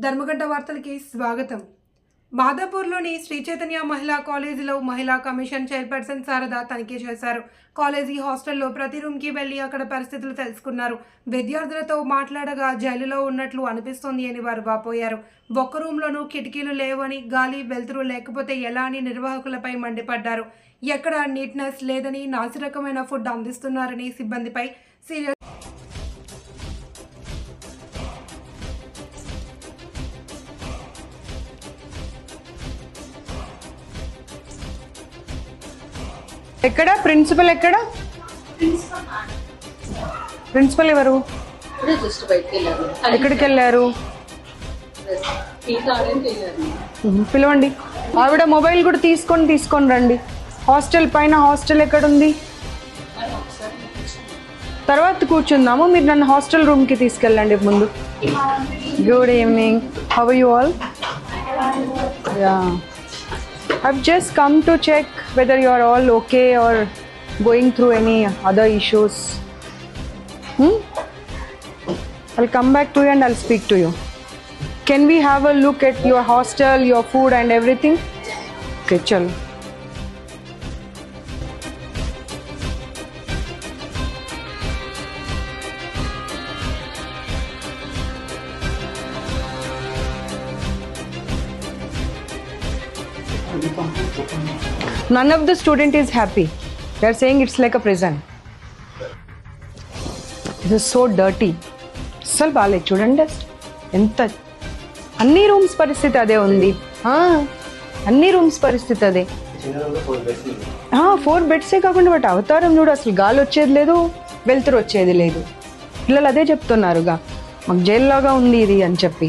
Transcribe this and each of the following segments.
ధర్మగంట వార్తలకి స్వాగతం. మాదాపూర్లోని శ్రీ చైతన్య మహిళా కాలేజీలో మహిళా కమిషన్ చైర్పర్సన్ శారద తనిఖీ చేశారు. కాలేజీ హాస్టల్లో ప్రతి రూమ్కి వెళ్ళి అక్కడ పరిస్థితులు తెలుసుకున్నారు. విద్యార్థులతో మాట్లాడగా జైలులో ఉన్నట్లు అనిపిస్తోంది అని వారు వాపోయారు. ఒక్క రూమ్లోనూ కిటికీలు లేవని గాలి వెలుతురు లేకపోతే ఎలా అని నిర్వాహకులపై మండిపడ్డారు. ఎక్కడ నీట్నెస్ లేదని నాసిరకమైన ఫుడ్ అందిస్తున్నారని సిబ్బందిపై సీరియస్ ఎక్కడ? ప్రిన్సిపల్ ఎక్కడ? ప్రిన్సిపల్ ఎవరు? జస్ట్ ఎక్కడికి వెళ్ళారు టీ పిలవండి. ఆవిడ మొబైల్ కూడా తీసుకొని తీసుకొని రండి. హాస్టల్ పైన హాస్టల్ ఎక్కడుంది? తర్వాత కూర్చుందాము. మీరు నన్ను హాస్టల్ రూమ్కి తీసుకెళ్ళండి ముందు. Good evening have you all yeah I've just come to check whether you are all okay or going through any other issues. Hmm? I'll come back to you and I'll speak to you. Can we have a look at your hostel, your food, and everything? Okay, chalo. None of the student is happy. They're saying it's like a prison. This is so dirty. అస్సలు బాగాలేదు చూడండి ఎంత అన్ని rooms పరిస్థితి అదే ఉంది అన్ని rooms పరిస్థితి అదే ఫోర్ బెడ్సే కాకుండా బట్ అవతారం చూడు అసలు గాలి వచ్చేది లేదు వెలుతురు వచ్చేది లేదు పిల్లలు అదే చెప్తున్నారుగా మాకు జైల్లాగా ఉంది ఇది అని చెప్పి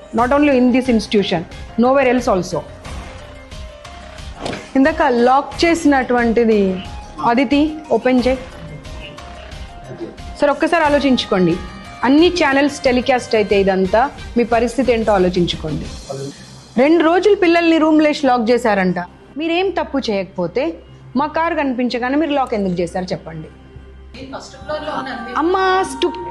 not only in this institution where else also ఇందాక లాక్ చేసినటువంటిది అదితి ఓపెన్ చేయి. సార్ ఒక్కసారి ఆలోచించుకోండి. అన్ని ఛానల్స్ టెలికాస్ట్ అయితే ఇదంతా మీ పరిస్థితి ఏంటో ఆలోచించుకోండి. రెండు రోజులు పిల్లల్ని రూమ్లో వేసి లాక్ చేశారంట. మీరేం తప్పు చేయకపోతే మా కార్ కనిపించగానే మీరు లాక్ ఎందుకు చేశారు చెప్పండి. అమ్మా స్టూపిడ్